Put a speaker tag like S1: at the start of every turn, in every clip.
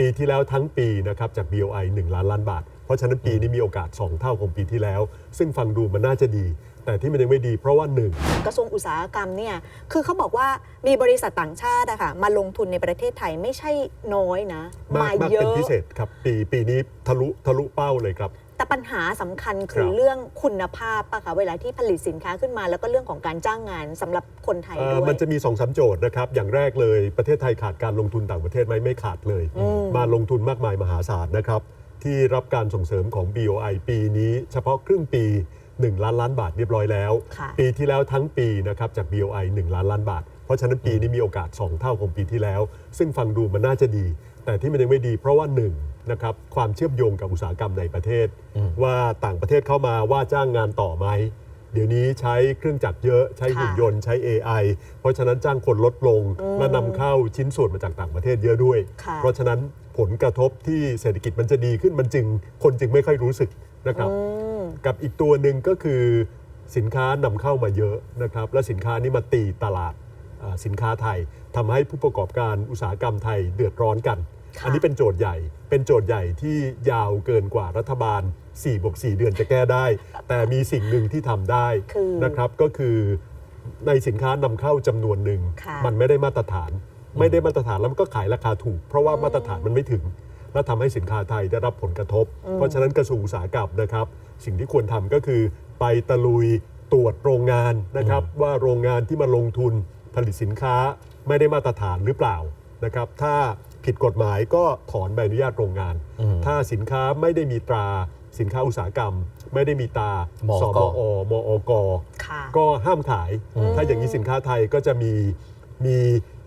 S1: ปีที่แล้วทั้งปีนะครับจาก BOI 1 ล้านล้านบาท เพราะฉะนั้นปีนี้มีโอกาส 2 เท่าของปีที่แล้ว ซึ่งฟังดูมันน่าจะดี แต่ที่มันยังไม่ดีเพราะว่า1
S2: กระทรวงอุตสาหกรรมเนี่ยคือเขาบอกว่ามีบริษัทต่างชาติอะค่ะมาลงทุนในประเทศไทยไม่ใช่น้อยนะ
S1: มากมาก
S2: เย
S1: เป็น
S2: อะ
S1: พิเศษครับปีปีนี้ทะลุทะลุเป้าเลยครับ
S2: แต่ปัญหาสำคัญคื
S1: ค
S2: อ
S1: รับ
S2: เรื่องคุณภาพปะคะเวลาที่ผลิตสินค้าขึ้นมา แล้วก็เรื่องของการจ้างงานสำหรับคนไทย
S1: เอ่อ
S2: ด้วย
S1: มันจะมี2อสโจทย์นะครับ อย่างแรกเลยประเทศไทยขาดการลงทุนต่างประเทศไหมไม่ขาดเลย
S2: อืม
S1: มาลงทุนมากมายมหาศาลนะครับ ที่รับการส่งเสริมของ BOI ปีนี้ เฉพาะครึ่งปี 1 ล้านล้านบาทเรียบร้อยแล้ว
S2: ค่ะ
S1: ปีที่แล้วทั้งปีนะครับจาก BOI 1 ล้านล้านบาท เพราะฉะนั้นปีนี้มีโอกาส 2 เท่าของปีที่แล้ว ซึ่งฟังดูมันน่าจะดี แต่ที่มันยังไม่ดีเพราะว่า 1 นะครับความเชื่อมโยงกับอุตสาหกรรมในประเทศ ว่าต่างประเทศเข้ามาว่าจ้างงานต่อไหมเดี๋ยวนี้ใช้เครื่องจักรเยอะใช้หุ่นยนต์ใช้ AI เพราะฉะนั้นจ้างคนลดลงและนำเข้าชิ้นส่วนมาจากต่างประเทศเยอะด้วย
S2: ค่ะ
S1: เพราะฉะนั้น ผลกระทบที่เศรษฐกิจมันจะดีขึ้นมันจึงคนจึงไม่ค่อยรู้สึกนะครับ
S2: อืม
S1: กับอีกตัวหนึ่งก็คือสินค้านำเข้ามาเยอะนะครับ และสินค้านี้มาตีตลาดอ่าสินค้าไทยทำให้ผู้ประกอบการอุตสาหกรรมไทยเดือดร้อนกัน
S2: ค่ะ
S1: อันนี้เป็นโจทย์ใหญ่ เป็นโจทย์ใหญ่ที่ยาวเกินกว่ารัฐบาล4บวก4เดือนจะแก้ได้ แต่มีสิ่งหนึ่งที่ทำได้
S2: คือ
S1: นะครับก็คือในสินค้านำเข้าจำนวนหนึ่ง
S2: ค่ะ
S1: มันไม่ได้มาตรฐาน ไม่ได้มาตรฐานแล้วมันก็ขายราคาถูก เพราะว่ามาตรฐานมันไม่ถึง และทำให้สินค้าไทยได้รับผลกระทบ เพราะฉะนั้นกระทรวงอุตสาหกรรมนะครับ สิ่งที่ควรทำก็คือ ไปตะลุยตรวจโรงงานนะครับ ว่าโรงงานที่มาลงทุนผลิตสินค้าไม่ได้มาตรฐานหรือเปล่านะครับ ถ้าผิดกฎหมายก็ถอนใบอนุญาตโรงงาน ถ้าสินค้าไม่ได้มีตราสินค้าอุตสาหกรรม ไม่ได้มีตรา
S3: มก
S1: สมอมอก
S2: ค่ะ
S1: ก็ห้ามขาย ถ้าอย่างนี้สินค้าไทยก็จะมี มี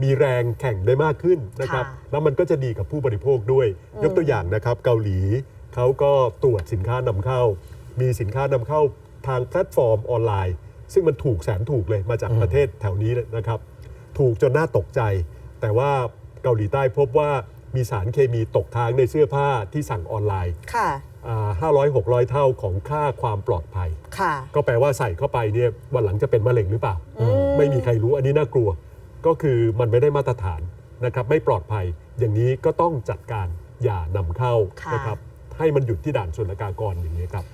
S1: มีแรงแข่งได้มากขึ้นนะครับ
S2: ค่ะ
S1: แล้วมันก็จะดีกับผู้บริโภคด้วย ยกตัวอย่างนะครับเกาหลีเขาก็ตรวจสินค้านำเข้า มีสินค้านำเข้าทางแพลตฟอร์มออนไลน์ ซึ่งมันถูกแสนถูกเลยมาจากประเทศแถวนี้เลยนะครับ ถูกจนน่าตกใจ แต่ว่าเกาหลีใต้พบว่ามีสารเคมีตกค้างในเสื้อผ้าที่สั่งออนไลน์
S2: ค่ะ
S1: ห้าร้อยหกร้อยเท่าของค่าความปลอดภัย
S2: ค่ะ
S1: ก็แปลว่าใส่เข้าไปเนี่ยวันหลังจะเป็นมะเร็งหรือเปล่า ไม่มีใครรู้อันนี้น่ากลัว ก็คือมันไม่ได้มาตรฐานนะครับไม่ปลอดภัย อย่างนี้ก็ต้องจัดการอย่านำเข้า
S2: ค่ะ
S1: นะครับให้มันหยุดที่ด่านศุลกากรอย่างนี้ครับ